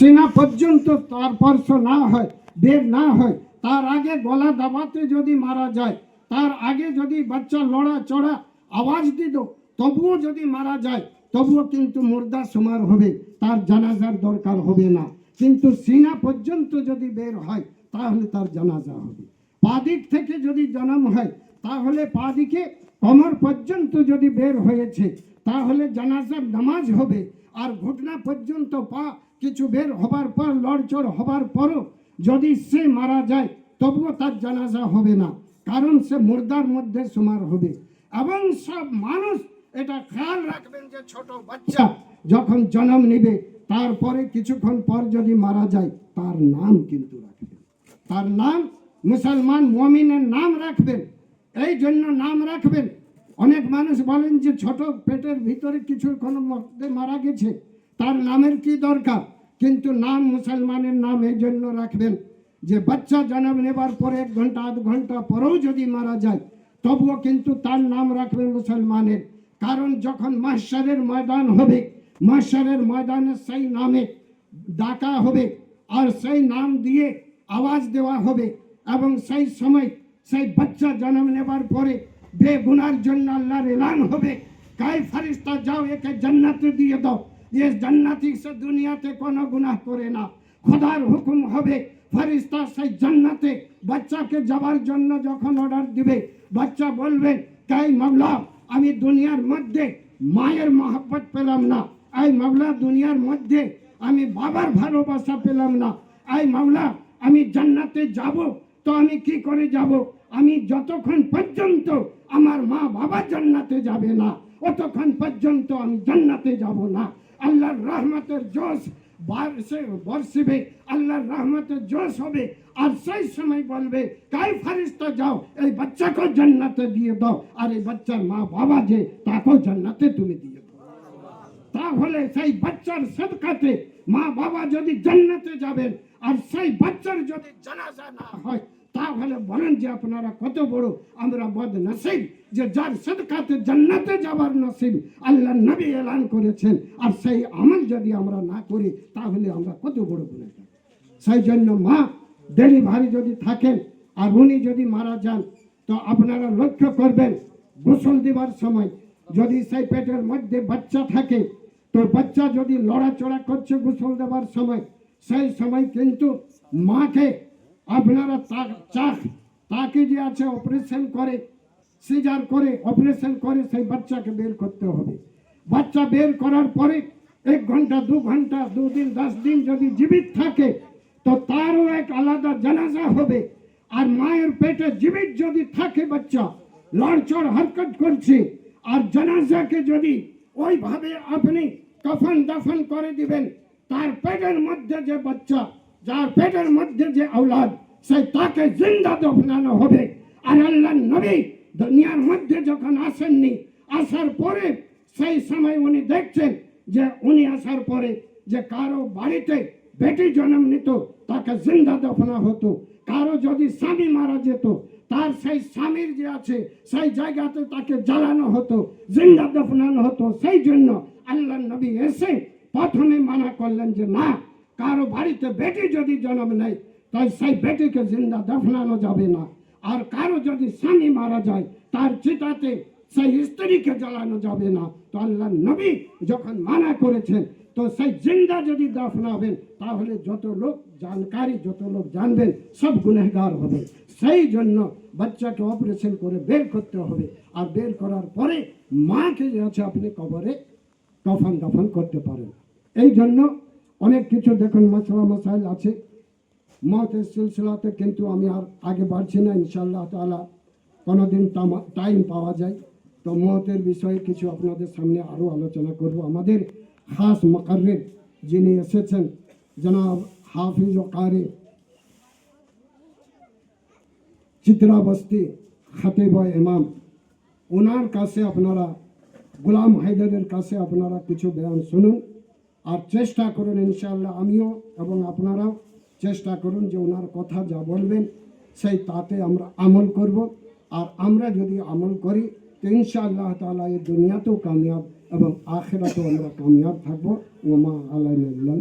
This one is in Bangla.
সিনা পর্যন্ত তার স্পর্শ না হয় বের না হয়, তার আগে গলা দাবাতে যদি মারা যায়, তার আগে যদি বাচ্চা লড়া চড়া আওয়াজ দিত, তবুও যদি মারা যায়, তবুও কিন্তু মুর্দা সমার হবে, তার জানাজার দরকার হবে না। কিন্তু সিনা পর্যন্ত যদি বের হয়, তাহলে তার জানাজা হবে। পাদিক থেকে যদি জন্ম হয়, তাহলে পাদিকে কমর পর্যন্ত যদি বের হয়েছে, তাহলে জানাজার নামাজ হবে আর ঘটনা পর্যন্ত পা কিছু বের হবার পর, লড়চড় হবার পরও যদি সে মারা যায়, তবুও তার জানাজা হবে না, কারণ সে মুর্দার মধ্যে সমার হবে। এবং সব মানুষ এটা খেয়াল রাখবেন যে ছোট বাচ্চা যখন জন্ম নেবে, তারপরে কিছুক্ষণ পর যদি মারা যায়, তার নাম কিন্তু রাখবেন। তার নাম মুসলমান মমিনের নাম রাখবেন। এই জন্য নাম রাখবেন। অনেক মানুষ বলেন যে ছোট পেটের ভিতরে কিছুক্ষণ মধ্যে মারা গেছে, তার নামের কি দরকার? কিন্তু নাম মুসলমানের নাম এই জন্য রাখবেন যে বাচ্চা জন্ম নেবার পরে এক ঘণ্টা, আধ ঘণ্টা পরেও যদি মারা যায়, তবুও কিন্তু তার নাম রাখবেন মুসলমানের। কারণ যখন মাহশারের ময়দান হবে মাহশারের ময়দানে সেই নামে ডাকা হবে আর সেই নাম দিয়ে আওয়াজ দেওয়া হবে এবং সেই সময় সেই বাচ্চা জন্ম নেবার পরে বেগুনার জন্য আল্লাহর এলান হবে। কাই ফারিস্তা, যাও, একে জান্নাতে দিয়ে দাও। যে জান্নাতি সে দুনিয়াতে কোনো গুনাহ করে না। খোদার হুকুম হবে, ফারিস্তা সেই জান্নাতে বাচ্চাকে যাবার জন্য যখন অর্ডার দিবে, বাচ্চা বলবে, কাই মামলা আমি দুনিয়ার মধ্যে মায়ের মহব্বত পেলাম না। এই মামলা দুনিয়ার মধ্যে আমি বাবার ভালোবাসা পেলাম না। এই মামলা আমি জান্নাতে যাব, তো আমি কি করে যাব? আমি যতক্ষণ পর্যন্ত আমার মা বাবা জান্নাতে যাবে না। অতক্ষণ পর্যন্ত আমি জান্নাতে যাব না। আল্লাহর রহমতের জোশ বারসে বর্ষিবে, আল্লাহর রহমতের জোশ হবে। আর সেই সময় বলবে, কাই ফারিস্তা যাও, এই বাচ্চাকে জান্নাতে দিয়ে দাও। আর এই বাচ্চার মা বাবা যে, তাকেও জান্নাতে তুমি দিয়ে দাও। তাহলে সেই বাচ্চার সদকাতে মা বাবা যদি জান্নাতে যাবেন, আর সেই বাচ্চার যদি জানাজা না হয় তাহলে বলেন যে আপনারা কত বড়? আমরা বদ নসিব যে যার সদকাতে জান্নাতে যাবার নসিব আল্লাহ নবী এলান করেছেন। আর সেই আমল যদি আমরা না করি, তাহলে আমরা কত বড় গুণাগার সেই জন্য মা, ডেলিভারি যদি থাকেন আর উনি যদি মারা যান, তো আপনারা লক্ষ্য করবেন, গোসল দেবার সময় যদি সেই পেটের মধ্যে বাচ্চা থাকে, তো বাচ্চা যদি লড়াচড়া করছে গোসল দেবার সময়, সেই সময় কিন্তু মাকে আপনারা চাক তাকে যে আছে অপারেশন করে সিজার করে অপারেশন করে, সেই বাচ্চাকে বের করতে হবে। বাচ্চা বের করার পরে এক ঘণ্টা, দু ঘণ্টা দুদিন দশ দিন যদি জীবিত থাকে, তো তারও এক আলাদা জানাজা হবে। আর মায়ের পেটে জীবিত যদি থাকে বাচ্চা, লড়চড়, হরকত করছে, আর জানাজাকে যদি ওইভাবে আপনি কফন দফন করে দিবেন, তার পেটের মধ্যে যে বাচ্চা যার পেটের মধ্যে যে আওলাদ সেই তাকে জিন্দা দফনানো হবে। আর আল্লাহ নবী দুনিয়ার মধ্যে যখন আসেননি, আসার পরে সেই সময় উনি দেখছেন যে উনি আসার পরে যে কারও বাড়িতে বেটি জন্ম নিত, তাকে জিন্দা দফনা হতো। কারও যদি স্বামী মারা যেত, তার সেই স্বামীর যে আছে, সেই জায়গাতে তাকে জ্বালানো হতো, জিন্দা দফনানো হতো। সেই জন্য আল্লাহ নবী এসে প্রথমে মানা করলেন যে, না কারও বাড়িতে বেটি যদি জন্ম নেয়, তাই সেই বেটিকে জিন্দা দফনানো যাবে না। আর কারও যদি স্বামী মারা যায়, তার চিতাতে সেই স্ত্রীকে জ্বালানো যাবে না। তো আল্লাহ নবী যখন মানা করেছেন, তো সেই জিন্দা যদি দফনাবেন তাহলে যত লোক জানকারী, যত লোক জানবেন, সব গুনেগার হবে। সেই জন্য বাচ্চাকে অপারেশন করে বের করতে হবে। আর বের করার পরে মাকে যে আছে, আপনি কবরে কফন দফন করতে পারেন। এই জন্য অনেক কিছু দেখুন, মশলা মশাইল আছে। মতের সিলসিলাতে কিন্তু আমি আর আগে বাড়ছি না ইনশাল্লাহ তালা কোনোদিন টাইম পাওয়া যায়। তো মতের বিষয়ে কিছু আপনাদের সামনে আরও আলোচনা করব। আমাদের খাস মকারের যিনি এসেছেন, জনাব হাফিজ ও কারি চিত্রাবস্তি খাতিব ইমাম। ওনার কাছে আপনারা, গোলাম হায়দারের কাছে আপনারা কিছু বয়ান শুনুন। আর চেষ্টা করুন ইনশাল্লাহ আমিও এবং আপনারাও চেষ্টা করুন যে ওনার কথা যা বলবেন সেই তাতে আমরা আমল করব। আর আমরা যদি আমল করি, তো ইনশাআল্লাহ তালা এই দুনিয়াতেও কামিয়াব এবং আখেরাতেও আমরা কামিয়াব থাকব। ওমা আলাইনুল্লাহ